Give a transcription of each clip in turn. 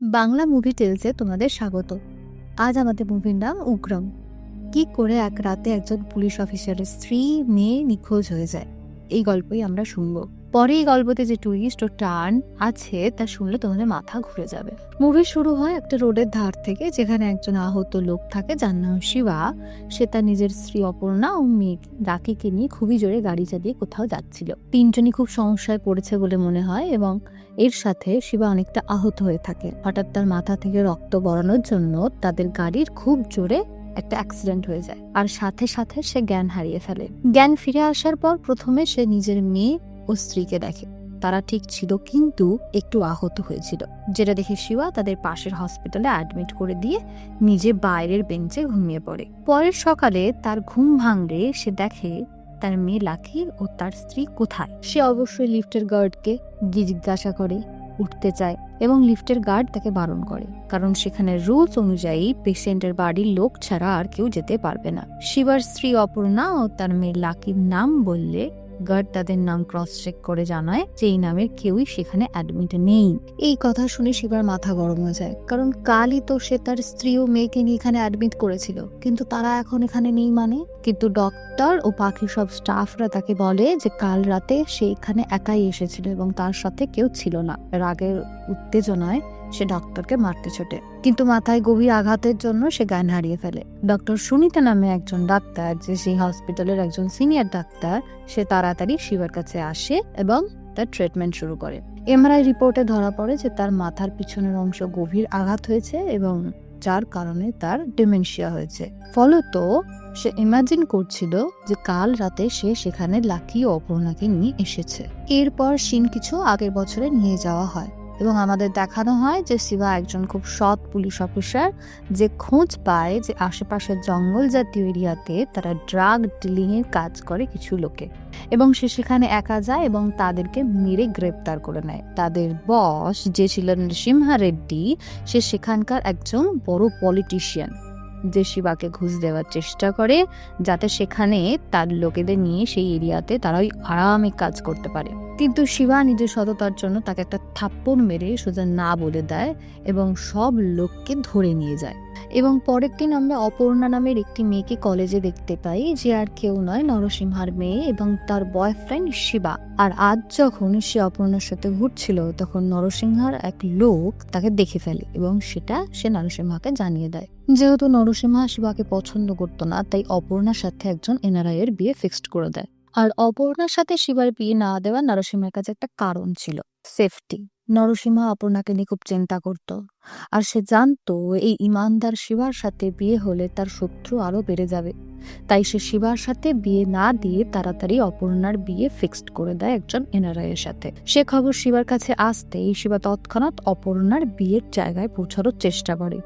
Bangla movie টেলসে তোমাদের স্বাগত। আজ আমাদের মুভির নাম উগ্রম। কি করে এক রাতে একজন পুলিশ অফিসারের স্ত্রী, মেয়ে নিখোঁজ হয়ে যায়, এই গল্পই আমরা শুনব। পরে এই গল্পতে যে টুইস্ট ও টার্ন আছে, তা শুনলে তোমাদের মাথা ঘুরে যাবে। মুভি শুরু হয় একটা রোডের ধার থেকে, যেখানে একজন আহত লোক থাকে, যার নাম শিবা। সে তার নিজের স্ত্রী অপর্ণা ও মেয়ে রাকিকে নিয়ে খুবই জোরে গাড়ি চালিয়ে কোথাও যাচ্ছিল। তিনজনই খুব সমস্যায় পড়েছে বলে মনে হয় এবং এর সাথে শিবা অনেকটা আহত হয়ে থাকে। হঠাৎ তার মাথা থেকে রক্ত বড়ানোর জন্য তাদের গাড়ির খুব জোরে একটা অ্যাক্সিডেন্ট হয়ে যায়। আর সাথে সাথে সে জ্ঞান হারিয়ে ফেলে। জ্ঞান ফিরে আসার পর প্রথমে সে নিজের মেয়ে ও স্ত্রীকে দেখে। তারা ঠিক ছিল কিন্তু একটু আহত হয়েছিল। যেটা দেখে শিবা তাদের পাশের হসপিটালে অ্যাডমিট করে দিয়ে নিজে বাইরের বেঞ্চে ঘুমিয়ে পড়ে। পরের সকালে তার ঘুম ভাঙলে সে দেখে তার মেয়ে লাকি ও তার স্ত্রী কোথায়? সে অবশ্যই লিফটের গার্ডকে গিয়ে জিজ্ঞাসা করে উঠতে চায় এবং লিফটের গার্ড তাকে বারণ করে। কারণ সেখানে রুলস অনুযায়ী পেশেন্টের বাড়ির লোক ছাড়া আর কেউ যেতে পারবে না। শিবার স্ত্রী অপর্ণা ও তার মেয়ে লাকির নাম বললে গার্ড তাদের নাম ক্রস চেক করে জানায় যে এই নামের কেউই সেখানে অ্যাডমিট নেই। এই কথা শুনে শিবার মাথা গরম হয়ে যায়, কারণ কালই তো সে তার স্ত্রী ও মেয়েকে নিয়ে এখানে অ্যাডমিট করেছিল, কিন্তু তারা এখন এখানে নেই মানে? কিন্তু ডক্টর ও বাকি সব স্টাফরা তাকে বলে যে কাল রাতে সে এখানে একাই এসেছিল এবং তার সাথে কেউ ছিল না। রাগের উত্তেজনায় সে ডক্টরকে মারতে ছোটে। কিন্তু মাথায় গভীর আঘাতের জন্য সে জ্ঞান হারিয়ে ফেলে। ডক্টর সুনিতা নামে একজন ডাক্তার, যে সেই হসপিটালের একজন সিনিয়র ডাক্তার, সে তাড়াতাড়ি শিবার কাছে আসে এবং তার ট্রিটমেন্ট শুরু করে। এমআরআই রিপোর্টে ধরা পড়ে যে তার মাথার পিছনের অংশ গভীর আঘাত হয়েছে এবং যার কারণে তার ডিমেনশিয়া হয়েছে। ফলত সে ইমাজিন করছিল যে কাল রাতে সে সেখানে লাকি অপর্ণাকে নিয়ে এসেছে। এরপর সিন কিছু আগের বছরে নিয়ে যাওয়া হয়। এবং আমাদের দেখানো হয় যে শিবা একজন খুব সৎ পুলিশ অফিসার যে খোঁজ পায় যে আশেপাশের জঙ্গল জাতীয় এরিয়াতে তারা ড্রাগ ডিলিং এর কাজ করে কিছু লোকে। এবং সে সেখানে একা যায় এবং তাদেরকে মেরে গ্রেপ্তার করে নেয়। তাদের বস, যে ছিলেন সিমহা রেড্ডি, সে সেখানকার একজন বড় পলিটিশিয়ান যে শিবাকে ঘুষ দেওয়ার চেষ্টা করে, যাতে সেখানে তার লোকেদের নিয়ে সেই এরিয়াতে তারা ওই আরামে কাজ করতে পারে। কিন্তু শিবা নিজের সততার জন্য তাকে একটা থাপ্পড় মেরে সোজা না বলে দেয় এবং সব লোককে ধরে নিয়ে যায়। এবং পরের দিন আমরা অপর্ণা নামের একটি মেয়েকে কলেজে দেখতে পাই, যে আর কেউ নয়, নরসিংহার মেয়ে এবং তার বয়ফ্রেন্ড শিবা। আর আজ যখন সে অপর্ণার সাথে ঘুরছিল, তখন নরসিংহার এক লোক তাকে দেখে ফেলে এবং সেটা সে নরসিংহাকে জানিয়ে দেয়। যেহেতু নরসিংহা শিবাকে পছন্দ করতো না, তাই অপর্ণার সাথে একজন এনআরআই এর বিয়ে ফিক্সড করে দেয়। আর অপর্ণার সাথে শিবার বিয়ে না দেওয়া নরসিংহের কাছে একটা কারণ ছিল সেফটি নরসিংহা অপর্ণাকে নিয়ে খুব চিন্তা করত। আর সে জানতো এই ইমানদার শিবার সাথে বিয়ে হলে তার শত্রু আরও বেড়ে যাবে। তাই সে শিবার সাথে বিয়ে না দিয়ে তাড়াতাড়ি অপর্ণার বিয়ে ফিক্সড করে দেয় একজন এনআরআই এর সাথে। সে খবর শিবার কাছে আসতেই শিবা তৎক্ষণাৎ অপর্ণার বিয়ের জায়গায় পৌঁছানোর চেষ্টা করে।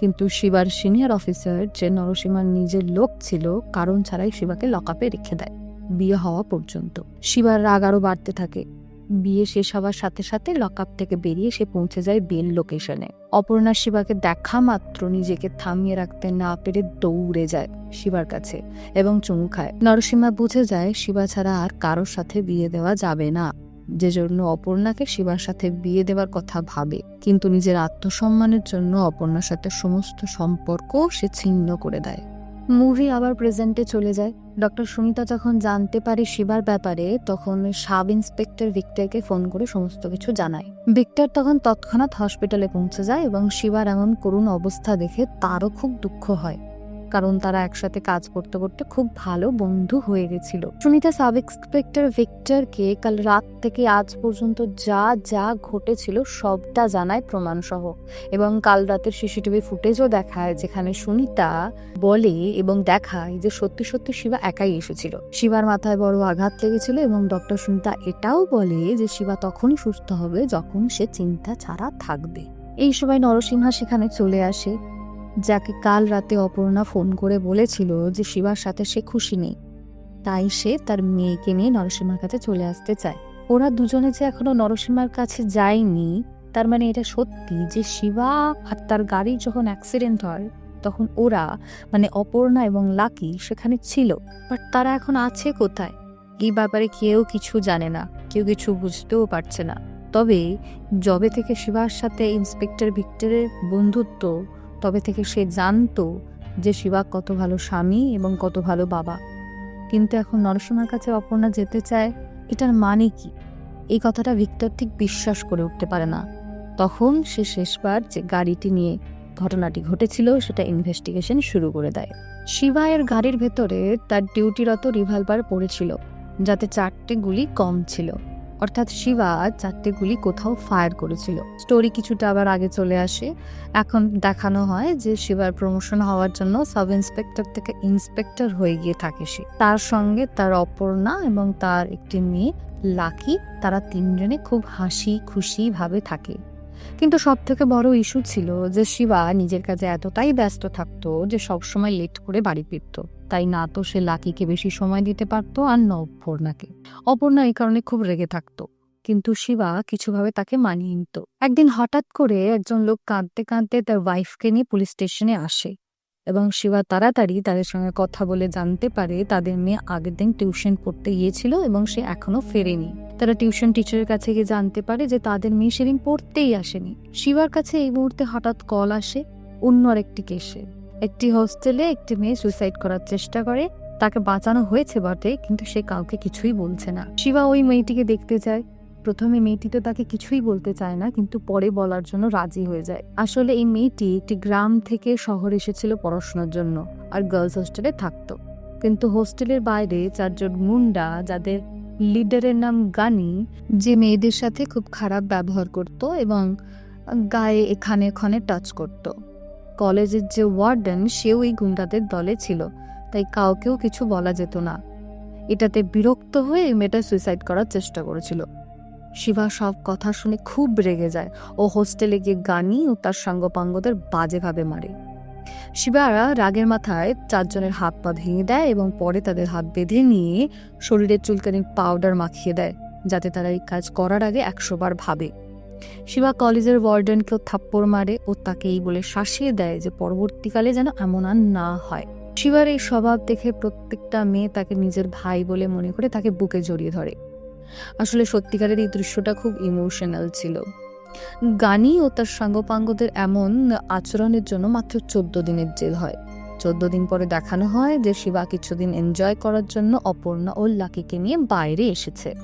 কিন্তু শিবার সিনিয়র অফিসার যে নরসিংহার নিজের লোক ছিল, কারণ ছাড়াই শিবাকে লকআপে রেখে দেয়, বিয়ে হওয়া পর্যন্ত। শিবার রাগ আরও বাড়তে থাকে। বিয়ে শেষ হওয়ার সাথে সাথে লকআপ থেকে বেরিয়ে সে পৌঁছে যায় বেল লোকেশনে। অপর্ণা শিবাকে দেখা মাত্র নিজেকে থামিয়ে রাখতে না পেরে দৌড়ে যায় শিবার কাছে এবং চুমু খায়। নরসিংহা বুঝে যায় শিবা ছাড়া আর কারোর সাথে বিয়ে দেওয়া যাবে না। যে জন্য অপর্ণাকে শিবার সাথে বিয়ে দেওয়ার কথা ভাবে, কিন্তু নিজের আত্মসম্মানের জন্য অপর্ণার সাথে সমস্ত সম্পর্ক সে ছিন্ন করে দেয়। মুভি আবার প্রেজেন্টে চলে যায়। ডক্টর সুমিতা যখন জানতে পারে শিবার ব্যাপারে, তখন সাব ইন্সপেক্টর ভিক্টরকে ফোন করে সমস্ত কিছু জানায়। ভিক্টর তখন তৎক্ষণাৎ হসপিটালে পৌঁছে যায় এবং শিবার এমন করুণ অবস্থা দেখে তারও খুব দুঃখ হয়। কারণ তারা একসাথে কাজ করতে করতে খুব ভালো বন্ধু হয়ে গেছিল। সুনিতা সাব ইন্সপেক্টর ভিক্টরকে কাল রাত থেকে আজ পর্যন্ত যা যা ঘটেছিল সবটা জানায় প্রমাণ সহ এবং কাল রাতের সিসিটিভি ফুটেজও দেখায় যেখানে সুনিতা বলে এবং দেখায় যে সত্যি সত্যি শিবা একাই এসেছিল। শিবার মাথায় বড় আঘাত লেগেছিল এবং ডক্টর সুনিতা এটাও বলে যে শিবা তখনই সুস্থ হবে যখন সে চিন্তা ছাড়া থাকবে। এই সময় নরসিংহা সেখানে চলে আসে। যাকে কাল রাতে অপর্ণা ফোন করে বলেছিল যে শিবার সাথে সে খুশি নেই। তাই সে তার মেয়েকে নিয়ে নরসিংহার কাছে চলে আসতে চায়। ওরা দুজনে যে এখনও নরসিংহার কাছে যায়নি, তার মানে এটা সত্যি যে শিবা আর তার গাড়ির যখন অ্যাক্সিডেন্ট হয়, তখন ওরা মানে অপর্ণা এবং লাকি সেখানে ছিল। বাট তারা এখন আছে কোথায়? এই ব্যাপারে কেউ কিছু জানে না, কেউ কিছু বুঝতেও পারছে না। তবে জবে থেকে শিবার সাথে ইন্সপেক্টর ভিক্টরের বন্ধুত্ব তবে থেকে সে জানতো যে শিবা কত ভালো স্বামী এবং কত ভালো বাবা। কিন্তু এখন নরসিংহার কাছে অপর্ণা যেতে চায়, এটার মানে কি? এই কথাটা ভিক্টর ঠিক বিশ্বাস করে উঠতে পারে না। তখন সে শেষবার যে গাড়িটি নিয়ে ঘটনাটি ঘটেছিল, সেটা ইনভেস্টিগেশন শুরু করে দেয়। শিবায়ের গাড়ির ভেতরে তার ডিউটিরত রিভলভার পড়েছিল, যাতে চারটে গুলি কম ছিল। অর্থাৎ শিবা চারটে গুলি কোথাও ফায়ার করেছিল। স্টোরি কিছুটা আবার আগে চলে আসে। এখন দেখানো হয় যে শিবার প্রমোশন হওয়ার জন্য সাব ইন্সপেক্টর থেকে ইন্সপেক্টর হয়ে গিয়ে থাকে সে। তার সঙ্গে তার অপর্ণা এবং তার একটি মেয়ে, লাকি, তারা তিনজনে খুব হাসি খুশি ভাবে থাকে। কিন্তু সব থেকে বড় ইস্যু ছিল যে শিবা নিজের কাজে এতটাই ব্যস্ত থাকতো যে সবসময় লেট করে বাড়ি ফিরত। তাই না তো সে লাকিকে বেশি সময় দিতে পারতো আর না অপর্ণাকে। অপর্ণা এই কারণে খুব রেগে থাকতো, কিন্তু শিবা কিছুভাবে তাকে মানিয়ে নিত। একদিন হঠাৎ করে একজন লোক কাঁদতে কাঁদতে তার ওয়াইফকে নিয়ে পুলিশ স্টেশনে আসে এবং শিবা তাড়াতাড়ি তাদের সঙ্গে কথা বলে জানতে পারে তাদের মেয়ে আগের দিন টিউশন পড়তে গিয়েছিল এবং সে এখনও ফেরেনি। তারা টিউশন টিচারের কাছে গিয়ে জানতে পারে যে তাদের মেয়ে সেদিন পড়তেই আসেনি। শিবার কাছে এই মুহূর্তে হঠাৎ কল আসে অন্য আরেকটি কেসে একটি হোস্টেলে একটি মেয়ে সুইসাইড করার চেষ্টা করে, তাকে বাঁচানো হয়েছে বটে, কিন্তু সে কাউকে কিছুই বলছে না। শিবা ওই মেয়েটিকে দেখতে যায়। প্রথমে মেয়েটি তো তাকে কিছুই বলতে চায় না, কিন্তু পরে বলার জন্য রাজি হয়ে যায়। আসলে এই মেয়েটি একটি গ্রাম থেকে শহর এসেছিল পড়াশোনার জন্য, আর গার্লস হোস্টেলে থাকতো। কিন্তু হোস্টেলের বাইরে চারজন মুন্ডা, যাদের লিডারের নাম গানি, যে মেয়েদের সাথে খুব খারাপ ব্যবহার করত এবং গায়ে এখানে ওখানে টাচ করত। কলেজের যে ওয়ার্ডেন, সেও এই গুন্ডাদের দলে ছিল, তাই কাউকেও কিছু বলা যেত না। এটাতে বিরক্ত হয়ে মেয়েটা সুইসাইড করার চেষ্টা করেছিল। শিবা সব কথা শুনে খুব রেগে যায় ও হোস্টেলে গিয়ে গানি ও তার সাঙ্গপাঙ্গদের বাজেভাবে মারে। শিবারা রাগের মাথায় চারজনের হাত পা ভেঙে দেয় এবং পরে তাদের হাত বেঁধে নিয়ে শরীরের চুলকানির পাউডার মাখিয়ে দেয়, যাতে তারা এই কাজ করার আগে একশোবার ভাবে। শিবা কলেজের ওয়ার্ডেনকেও থাপ্পড় মারে ও তাকে এই বলে শাসিয়ে দেয় যে পরবর্তীকালে যেন এমন আর না হয়। শিবার এই স্বভাব দেখে প্রত্যেকটা মেয়ে তাকে নিজের ভাই বলে মনে করে তাকে বুকে জড়িয়ে ধরে। আসলে সত্যিকারের এই দৃশ্যটা খুব ইমোশনাল ছিল। গানি ও তার সাঙ্গপাঙ্গদের এমন আচরণের জন্য মাত্র চোদ্দ দিনের জেল হয়। চোদ্দ দিন পরে দেখানো হয় যে শিবা কিছুদিন এনজয় করার জন্য অপর্ণা ও লাকিকে নিয়ে বাইরে এসেছে।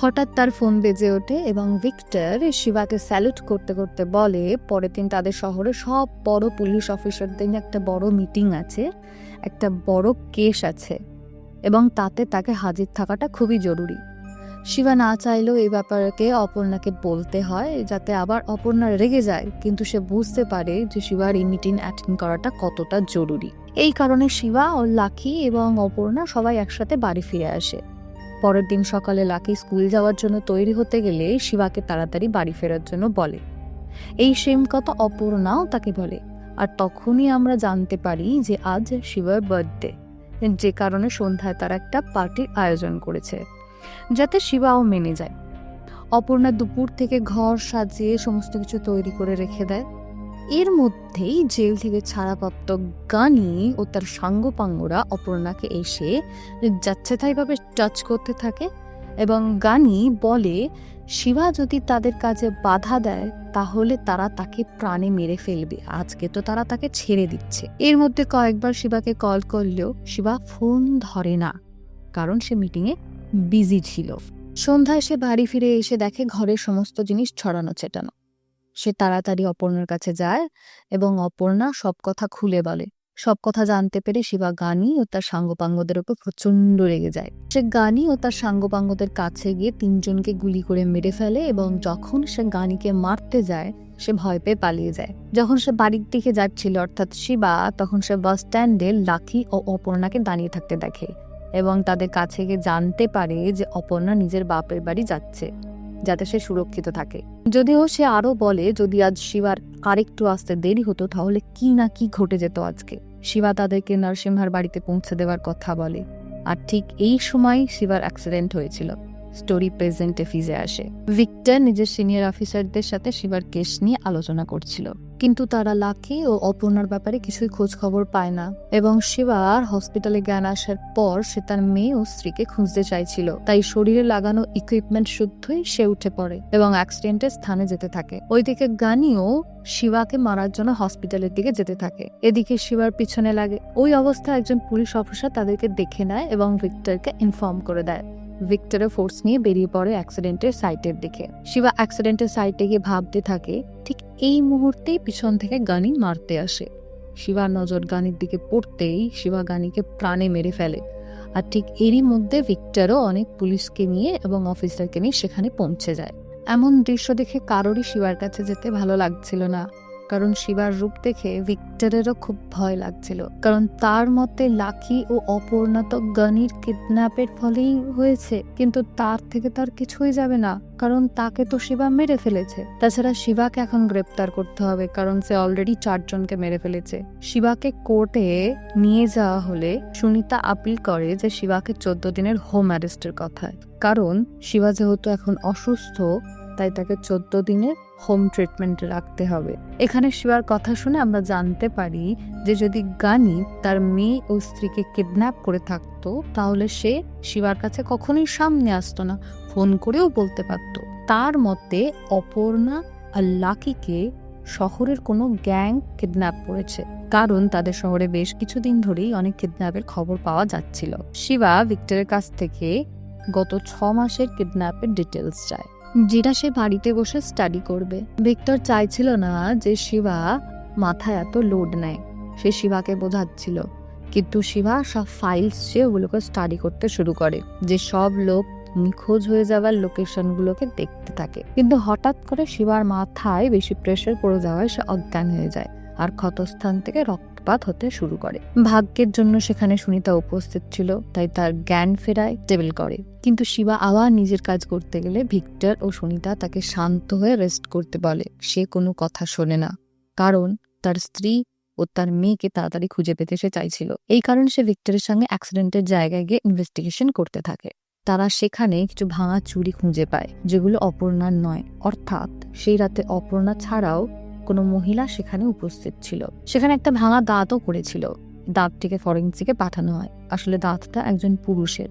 হঠাৎ তার ফোন বেজে ওঠে এবং ভিক্টর শিবাকে স্যালুট করতে করতে বলে, পরের দিন তাদের শহরে সব বড় পুলিশ অফিসারদের নিয়ে একটা বড় মিটিং আছে, একটা বড় কেস আছে এবং তাতে তাকে হাজির থাকাটা খুবই জরুরি। শিবা না চাইলেও এই ব্যাপারকে অপর্ণাকে বলতে হয়, যাতে আবার অপর্ণা রেগে যায়, কিন্তু সে বুঝতে পারে যে শিবার এই মিটিং অ্যাটেন্ড করাটা কতটা জরুরি। এই কারণে শিবা ও লাকি এবং অপর্ণা সবাই একসাথে বাড়ি ফিরে আসে। পরের দিন সকালে লাকি স্কুল যাওয়ার জন্য তৈরি হতে গেলে শিবাকে তাড়াতাড়ি বাড়ি ফেরার জন্য বলে। এই সেম কথা অপূর্ণাও তাকে বলে। আর তখনই আমরা জানতে পারি যে আজ শিবার বার্থডে। যে কারণে সন্ধ্যায় তারা একটা পার্টির আয়োজন করেছে, যাতে শিবাও মেনে যায়। অপর্ণা দুপুর থেকে ঘর সাজিয়ে সমস্ত কিছু তৈরি করে রেখে দেয়। এর মধ্যেই জেল থেকে ছাড়াপ্রাপ্ত গানি ও তার সাঙ্গপাঙ্গরা অপর্ণাকে এসে যাচ্ছে তাইভাবে টাচ করতে থাকে এবং গানি বলে, শিবা যদি তাদের কাজে বাধা দেয়, তাহলে তারা তাকে প্রাণে মেরে ফেলবে। আজকে তো তারা তাকে ছেড়ে দিচ্ছে। এর মধ্যে কয়েকবার শিবাকে কল করলেও শিবা ফোন ধরে না, কারণ সে মিটিংয়ে বিজি ছিল। সন্ধ্যায় সে বাড়ি ফিরে এসে দেখে ঘরের সমস্ত জিনিস ছড়ানো ছেটানো সে তাড়াতাড়ি অপর্ণার কাছে যায় এবং অপর্ণা সব কথা খুলে বলে। সব কথা জানতে পেরে শিবা গানি ও তার সাঙ্গপাঙ্গদের ওপর প্রচণ্ড রেগে যায়। সে গানি ও তার সাঙ্গপাঙ্গদের কাছে গিয়ে তিনজনকে গুলি করে মেরে ফেলে এবং যখন সে গানিকে মারতে যায়, সে ভয় পেয়ে পালিয়ে যায়। যখন সে বাড়ির দিকে যাচ্ছিল, অর্থাৎ শিবা, তখন সে বাস স্ট্যান্ডে লাকি ও অপর্ণাকে দাঁড়িয়ে থাকতে দেখে এবং তাদের কাছে গিয়ে জানতে পারে যে অপর্ণা নিজের বাপের বাড়ি যাচ্ছে। যাতে সে সুরক্ষিত থাকে। যদিও সে আরও বলে, যদি আজ শিবার আরেকটু আসতে দেরি হতো, তাহলে কি না কি ঘটে যেত আজকে। শিবা তাদেরকে নরসিংহার বাড়িতে পৌঁছে দেওয়ার কথা বলে। আর ঠিক এই সময় শিবার অ্যাক্সিডেন্ট হয়েছিল। স্টোরি প্রেজেন্টে ফিজে আসে। ভিক্টর নিজের সিনিয়র অফিসারদের সাথে শিবার কেস নিয়ে আলোচনা করছিল। কিন্তু তারা লাকি ও অপূর্ণার ব্যাপারে কিছুই খোঁজ খবর পায় না এবং শিবার হসপিটালে জ্ঞান আসার পর সে তার মেয়ে ও স্ত্রীকে খুঁজতে চাইছিল। তাই শরীরে লাগানো ইকুইপমেন্ট শুদ্ধই সে উঠে পড়ে এবং অ্যাক্সিডেন্টের স্থানে যেতে থাকে। ওইদিকে গানিও শিবাকে মারার জন্য হসপিটালের দিকে যেতে থাকে। এদিকে শিবার পিছনে লাগে। ওই অবস্থায় একজন পুলিশ অফিসার তাদেরকে দেখে নেয় এবং ভিক্টরকে ইনফর্ম করে দেয়। ভিক্টরের ফোর্স নিয়ে বেরিয়ে পড়ে অ্যাক্সিডেন্টের সাইটের দিকে। শিবা অ্যাক্সিডেন্টের সাইটে গিয়ে ভাবতে থাকে, ঠিক এই মুহূর্তেই পিছন থেকে গানি মারতে আসে। শিবার নজর গানির দিকে পড়তেই শিবা গানিকে প্রাণে মেরে ফেলে। আর ঠিক এরই মধ্যে ভিক্টরও অনেক পুলিশকে নিয়ে এবং অফিসারকে নিয়ে সেখানে পৌঁছে যায়। এমন দৃশ্য দেখে কারোরই শিবার কাছে যেতে ভালো লাগছিল না। কারণ শিবার রূপ দেখে ভিক্টরেরও খুব ভয় লাগছিল। কারণ তার মতে লাকি ও অপর্ণাত গানির কিডন্যাপের ফলেই হয়েছে, কিন্তু তার থেকে তার কিছুই যাবে না, কারণ তাকে তো শিবা মেরে ফেলেছে। তাছাড়া শিবাকে এখন গ্রেপ্তার করতে হবে, কারণ সে অলরেডি চারজনকে মেরে ফেলেছে। শিবাকে কোর্টে নিয়ে যাওয়া হলে সুনিতা আপিল করে যে শিবাকে চোদ্দ দিনের হোম অ্যারেস্টের কথায়। কারণ শিবা যেহেতু এখন অসুস্থ তাই তাকে চোদ্দ দিনে হোম ট্রিটমেন্টে রাখতে হবে। এখানে শিবার কথা শুনে আমরা জানতে পারি যে যদি গানি তার মেয়ে ও স্ত্রীকে কিডন্যাপ করে থাকতো, তাহলে সে শিবার কাছে কখনোই সামনে আসতো না, ফোন করেও বলতে পারতো। তার মতে অপর্ণা আর লাকিকে শহরের কোনো গ্যাং কিডন্যাপ করেছে, কারণ তাদের শহরে বেশ কিছুদিন ধরেই অনেক কিডন্যাপের খবর পাওয়া যাচ্ছিল। শিবা ভিক্টরের কাছ থেকে গত ছ মাসের কিডন্যাপের ডিটেলস চায়। যেটা সে বাড়িতে বসে স্টাডি করবে। ভিক্টর চাইছিল না যে শিবা মাথায় এত লোড নেয়। সে শিবাকে বোঝাচ্ছিল। কিন্তু শিবা সব ফাইলস সে ওগুলোকে স্টাডি করতে শুরু করে, যে সব লোক নিখোঁজ হয়ে যাওয়ার লোকেশনগুলোকে দেখতে থাকে। কিন্তু হঠাৎ করে শিবার মাথায় বেশি প্রেশার পড়ে যাওয়ায় সে অজ্ঞান হয়ে যায়। আর ক্ষতস্থান থেকে রক্তপাত হতে শুরু করে। ভাগ্যের জন্য সেখানে সুনিতা উপস্থিত ছিল, তাই তার জ্ঞান ফেরায়, টেবিল করে। কিন্তু শিবা আবার নিজের কাজ করতে গেলে ভিক্টর ও সুনিতা তাকে শান্ত হয়ে রেস্ট করতে বলে। সে কোনো কথা শোনে না। কারণ তার স্ত্রী ও তার মেয়েকে তাড়াতাড়ি খুঁজে পেতে সে চাইছিল। এই কারণে সে ভিক্টরের সঙ্গে অ্যাক্সিডেন্টের জায়গায় গিয়ে ইনভেস্টিগেশন করতে থাকে। তারা সেখানে কিছু ভাঙা চুরি খুঁজে পায়, যেগুলো অপর্ণার নয়। অর্থাৎ সেই রাতে অপর্ণা ছাড়াও কোনো মহিলা সেখানে উপস্থিত ছিল। সেখানে একটা ভাঙা দাঁতও করেছিল। দাঁতটিকে ফরেন্সিকে পাঠানো হয়। আসলে দাঁতটা একজন পুরুষের।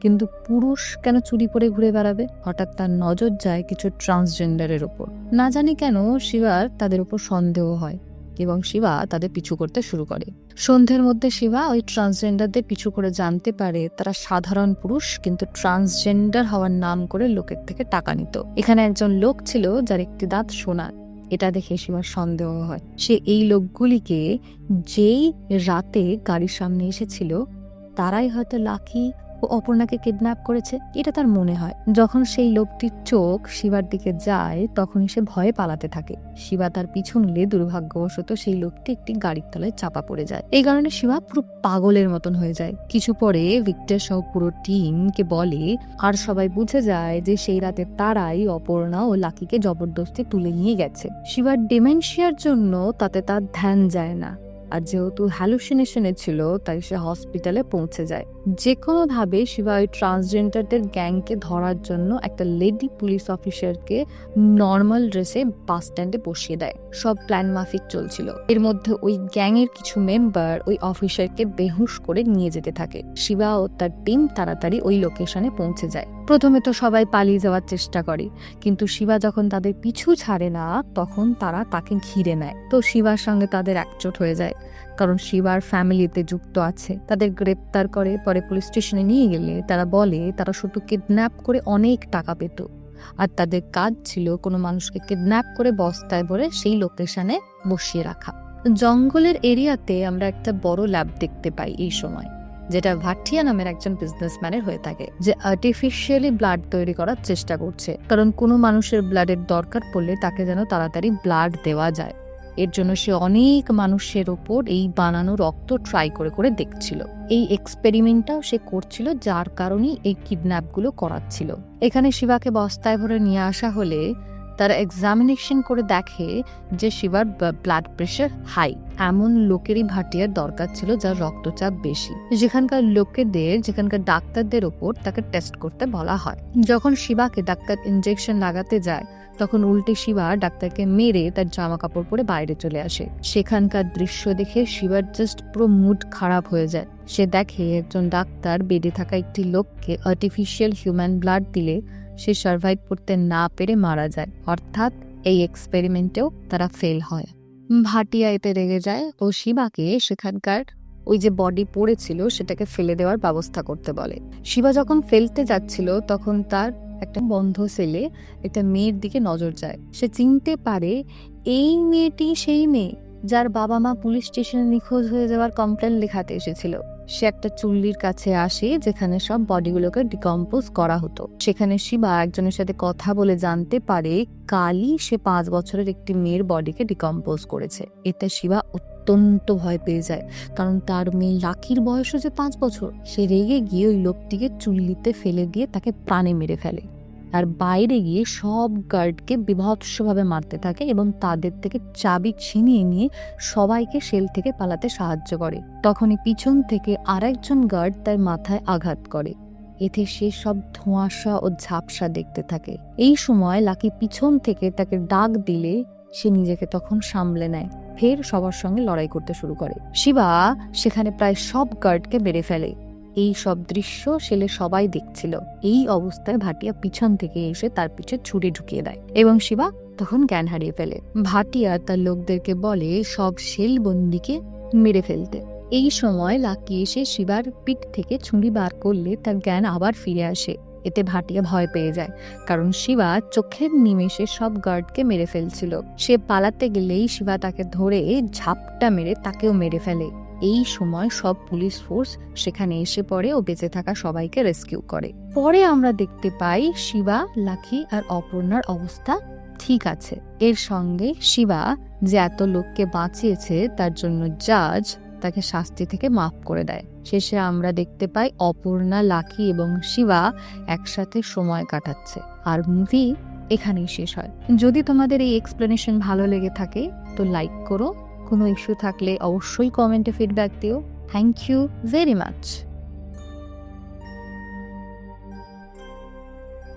কিন্তু পুরুষ কেন চুরি পরে ঘুরে বেড়াবে? হঠাৎ তার নজর যায় কিছু ট্রান্সজেন্ডারের ওপর। না জানি কেন শিবার তাদের উপর সন্দেহ হয় এবং শিবা তাদের পিছু করতে শুরু করে। সন্ধ্যের মধ্যে শিবা ওই ট্রান্সজেন্ডারদের পিছু করে জানতে পারে তারা সাধারণ পুরুষ কিন্তু ট্রান্সজেন্ডার হওয়ার নাম করে লোকের থেকে টাকা নিত। এখানে একজন লোক ছিল যার একটি দাঁত সোনার। এটা দেখে শিবার সন্দেহ হয়। সে এই লোকগুলিকে যেই রাতে গাড়ির সামনে এসেছিল, তারাই হয়তো লাকি অপর্ণাকে কিডন্যাপ করেছে, এটা তার মনে হয়। যখন সেই লোকটির চোখ শিবার দিকে যায়, তখনই সে ভয়ে পালাতে থাকে। শিবা তার পিছন নিলে দুর্ভাগ্যবশত সেই লোকটি একটি গাড়ির তলায় চাপা পড়ে যায়। এই কারণে শিবা পুরো পাগলের মতন হয়ে যায়। কিছু পরে ভিক্টর সহ পুরো টিমকে বলে, আর সবাই বুঝে যায় যে সেই রাতে তারাই অপর্ণা ও লাকিকে জবরদস্তি তুলে নিয়ে গেছে। শিবার ডিমেনশিয়ার জন্য তাতে তার ধ্যান যায় না। আর যেহেতু হ্যালুসিনেশনে ছিল, তাই সে হসপিটালে পৌঁছে যায়। যে কোনোভাবে শিবা ওই ট্রান্সজেন্ডারদের গ্যাংকে ধরার জন্য একটা লেডি পুলিশ অফিসারকে নর্মাল ড্রেসে বাস স্ট্যান্ডে বসিয়ে দেয়। সব প্ল্যান মাফিক চলছিল। এর মধ্যে ওই গ্যাংয়ের কিছু মেম্বার ওই অফিসারকে বেহুশ করে নিয়ে যেতে থাকে। শিবা ও তার টিম তাড়াতাড়ি ওই লোকেশনে পৌঁছে যায়। প্রথমে তো সবাই পালিয়ে যাওয়ার চেষ্টা করে, কিন্তু শিবা যখন তাদের পিছু ছাড়ে না, তখন তারা তাকে ঘিরে নেয়। তো শিবার সঙ্গে তাদের একজোট হয়ে যায়, কারণ শিবার ফ্যামিলিতে যুক্ত আছে। তাদের গ্রেপ্তার করে পরে পুলিশ স্টেশনে নিয়ে গেলে তারা বলে, তারা শুধু কিডন্যাপ করে অনেক টাকা পেত। আর তাদের কাজ ছিল কোনো মানুষকে কিডন্যাপ করে বস্তায় ভরে সেই লোকেশনে বসিয়ে রাখা। জঙ্গলের এরিয়াতে আমরা একটা বড় ল্যাব দেখতে পাই এই সময়। যেটা ভাটিয়া নামের একজন বিজনেসম্যানের হয়ে থাকে, যে আর্টিফিশিয়ালি ব্লাড তৈরি করার চেষ্টা করছে। কারণ কোনো মানুষের ব্লাডের দরকার পড়লে তাকে যেন তাড়াতাড়ি ব্লাড দেওয়া যায়। এর জন্য সে অনেক মানুষের ওপর এই বানানো রক্ত ট্রাই করে করে দেখছিল। এই এক্সপেরিমেন্টটাও সে করছিল, যার কারণেই এই কিডন্যাপগুলো করাচ্ছিল। এখানে শিবাকে বস্তায় ভরে নিয়ে আসা হলে তারা এক্সামিনেশন করে দেখে যে শিবার ব্লাড প্রেশার হাই এমন লোকেরই ভাটিয়ার দরকার ছিল যার রক্তচাপ বেশি। যেখানকার লোকেদের, যেখানকার ডাক্তারদের ওপর তাকে টেস্ট করতে বলা হয়। যখন শিবাকে ডাক্তার ইনজেকশন লাগাতে যায়, তখন উল্টে শিবা ডাক্তারকে মেরে তার জামা কাপড় পরে বাইরে চলে আসে। সেখানকার দৃশ্য দেখে শিবার জাস্ট পুরো মুড খারাপ হয়ে যায়। সে দেখে একজন ডাক্তার বেডে থাকা একটি লোককে আর্টিফিশিয়াল হিউম্যান ব্লাড দিলে সে সার্ভাইভ করতে না পেরে মারা যায়। অর্থাৎ এই এক্সপেরিমেন্টেও তারা ফেল হয়। ভাটিয়া এতে রেগে যায় ও শিবাকে সেখানকার ওই যে বডি পড়েছিল সেটাকে ফেলে দেওয়ার ব্যবস্থা করতে বলে। শিবা যখন ফেলতে যাচ্ছিল তখন তার একটা বন্ধ সেলে একটা মেয়ের দিকে নজর যায়। সে চিনতে পারে এই মেয়েটি সেই মেয়ে। যার বাবা মা পুলিশ স্টেশনে নিখোঁজ হয়ে যাওয়ার কমপ্লেন লেখাতে এসেছিল। সে একটা চুল্লির কাছে আসে যেখানে সব বডিগুলোকে ডিকম্পোজ করা হতো। সেখানে শিবা একজনের সাথে কথা বলে জানতে পারে কালই সে পাঁচ বছরের একটি মেয়ের বডিকে ডিকম্পোজ করেছে। এতে শিবা অত্যন্ত ভয় পেয়ে যায়, কারণ তার মেয়ে লাকির বয়সও যে পাঁচ বছর, সে রেগে গিয়ে ওই লোকটিকে চুল্লিতে ফেলে দিয়ে তাকে প্রাণে মেরে ফেলে। আর বাইরে গিয়ে সব গার্ডকে বিভৎসভাবে মারতে থাকে এবং তাদের থেকে চাবি ছিনিয়ে নিয়ে সবাইকে সেল থেকে পালাতে সাহায্য করে। তখনই পিছন থেকে আরেকজন গার্ড তার মাথায় আঘাত করে। এতে সে সব ধোঁয়াশা ও ঝাপসা দেখতে থাকে। এই সময় লাকি পিছন থেকে তাকে ডাক দিলে সে নিজেকে তখন সামলে নেয়। ফের সবার সঙ্গে লড়াই করতে শুরু করে। শিবা সেখানে প্রায় সব গার্ডকে মেরে ফেলে। এই সব দৃশ্য সেলে সবাই দেখছিল। এই অবস্থায় ভাটিয়া পিছন থেকে এসে তার পিছে ছুরি ঢুকিয়ে দেয় এবং শিবা তখন জ্ঞান হারিয়ে ফেলে। ভাটিয়া তার লোকদেরকে বলে, সব শেল বন্দিকে মেরে ফেলতে। এই সময় লাকি এসে শিবার পিঠ থেকে ছুরি বার করলে তার জ্ঞান আবার ফিরে আসে। এতে ভাটিয়া ভয় পেয়ে যায়, কারণ শিবা চোখের নিমেষে সব গার্ডকে মেরে ফেলছিল। সে পালাতে গেলেই শিবা তাকে ধরে ঝাপটা মেরে তাকেও মেরে ফেলে। এই সময় সব পুলিশ ফোর্স সেখানে এসে পড়ে ও বেঁচে থাকা সবাইকে রেস্কিউ করে। পরে আমরা দেখতে পাই শিবা লাখি আর অপর্ণার অবস্থা ঠিক আছে। এর সঙ্গে শিবা যে এত লোককে বাঁচিয়েছে তার জন্য জাজ তাকে শাস্তি থেকে মাফ করে দেয়। শেষে আমরা দেখতে পাই অপর্ণা, লাকি এবং শিবা একসাথে সময় কাটাচ্ছে আর মুভি এখানেই শেষ হয়। যদি তোমাদের এই এক্সপ্লেনেশন ভালো লেগে থাকে তো লাইক করো কোনো ইস্যু থাকলে অবশ্যই কমেন্টে ফিডব্যাক দিও। Thank you very much